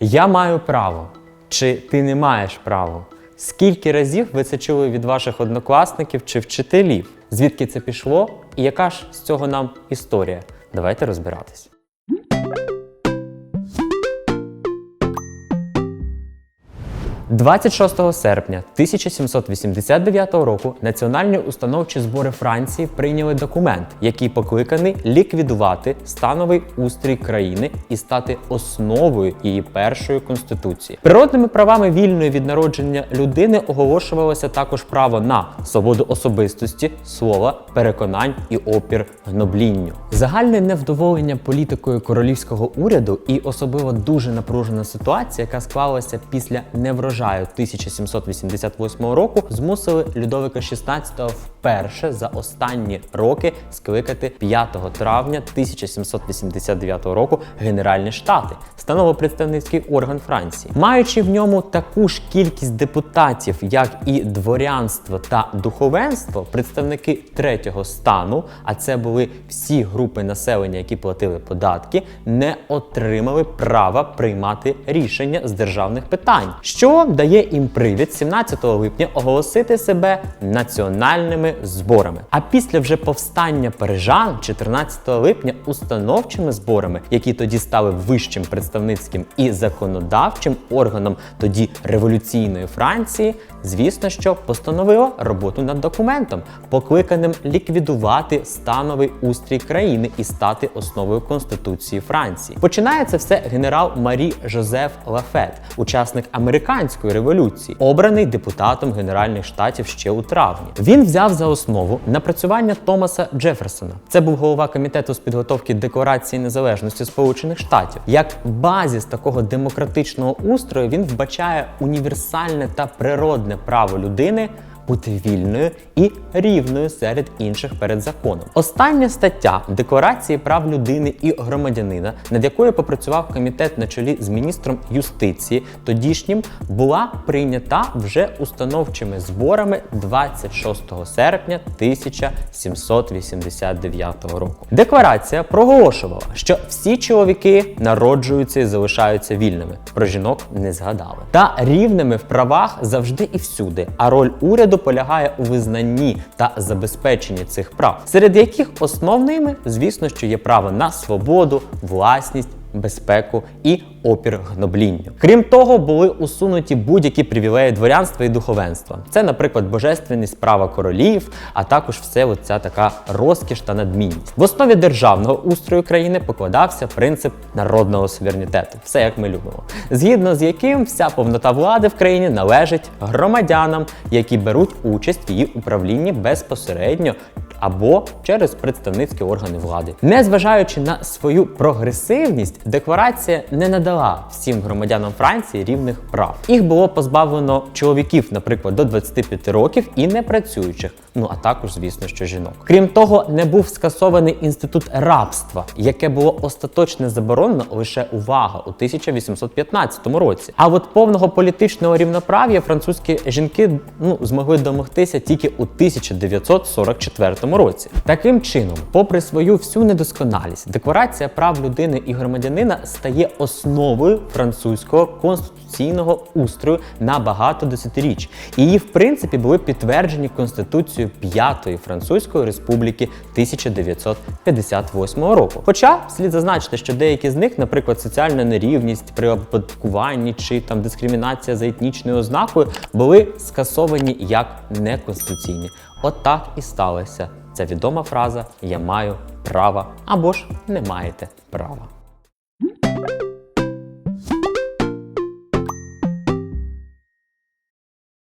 Я маю право. Чи ти не маєш право? Скільки разів ви це чули від ваших однокласників чи вчителів? Звідки це пішло? І яка ж з цього нам історія? Давайте розбиратись. – 26 серпня 1789 року Національні установчі збори Франції прийняли документ, який покликаний ліквідувати становий устрій країни і стати основою її першої конституції. Природними правами вільної від народження людини оголошувалося також право на свободу особистості, слова, переконань і опір гноблінню. Загальне невдоволення політикою королівського уряду і особливо дуже напружена ситуація, яка склалася після неврожаю 1788 року, змусили Людовика XVI вперше за останні роки скликати 5 травня 1789 року Генеральні Штати, становопредставницький орган Франції, маючи в ньому таку ж кількість депутатів, як і дворянство та духовенство, представники третього стану, а це були всі групи населення, які платили податки, не отримали права приймати рішення з державних питань, що дає їм привід 17 липня оголосити себе національними зборами. А після вже повстання парижан 14 липня установчими зборами, які тоді стали вищим представницьким і законодавчим органом тоді революційної Франції, звісно, що постановило роботу над документом, покликаним ліквідувати становий устрій країни і стати основою Конституції Франції. Починає це все генерал Марі Жозеф Лафет, учасник американської революції, обраний депутатом Генеральних Штатів ще у травні. Він взяв за основу напрацювання Томаса Джеферсона. Це був голова комітету з підготовки Декларації незалежності Сполучених Штатів. Як базіс такого демократичного устрою він вбачає універсальне та природне право людини. Бути вільною і рівною серед інших перед законом. Остання стаття Декларації прав людини і громадянина, над якою попрацював комітет на чолі з міністром юстиції, тодішнім була прийнята вже установчими зборами 26 серпня 1789 року. Декларація проголошувала, що всі чоловіки народжуються і залишаються вільними. Про жінок не згадали. Та рівними в правах завжди і всюди. А роль уряду полягає у визнанні та забезпеченні цих прав, серед яких основними, звісно, що є право на свободу, власність. Безпеку і опір гноблінню. Крім того, були усунуті будь-які привілеї дворянства і духовенства. Це, наприклад, божественність права королів, а також все оця така розкіш та надмінність. В основі державного устрою країни покладався принцип народного суверенітету, все як ми любимо, згідно з яким вся повнота влади в країні належить громадянам, які беруть участь в її управлінні безпосередньо або через представницькі органи влади. Незважаючи на свою прогресивність, декларація не надала всім громадянам Франції рівних прав. Їх було позбавлено чоловіків, наприклад, до 25 років і непрацюючих. Ну а також, звісно, що жінок. Крім того, не був скасований інститут рабства, яке було остаточно заборонено лише увага у 1815 році. А от повного політичного рівноправ'я французькі жінки ну змогли домогтися тільки у 1944 році. Таким чином, попри свою всю недосконалість, декларація прав людини і громадянина стає основою французького конституційного устрою на багато десятиріч. Її, в принципі, були підтверджені Конституцією П'ятої Французької Республіки 1958 року. Хоча слід зазначити, що деякі з них, наприклад, соціальна нерівність при оподаткуванні чи там дискримінація за етнічною ознакою, були скасовані як неконституційні. От так і сталося. Ця відома фраза Я маю право або ж не маєте права.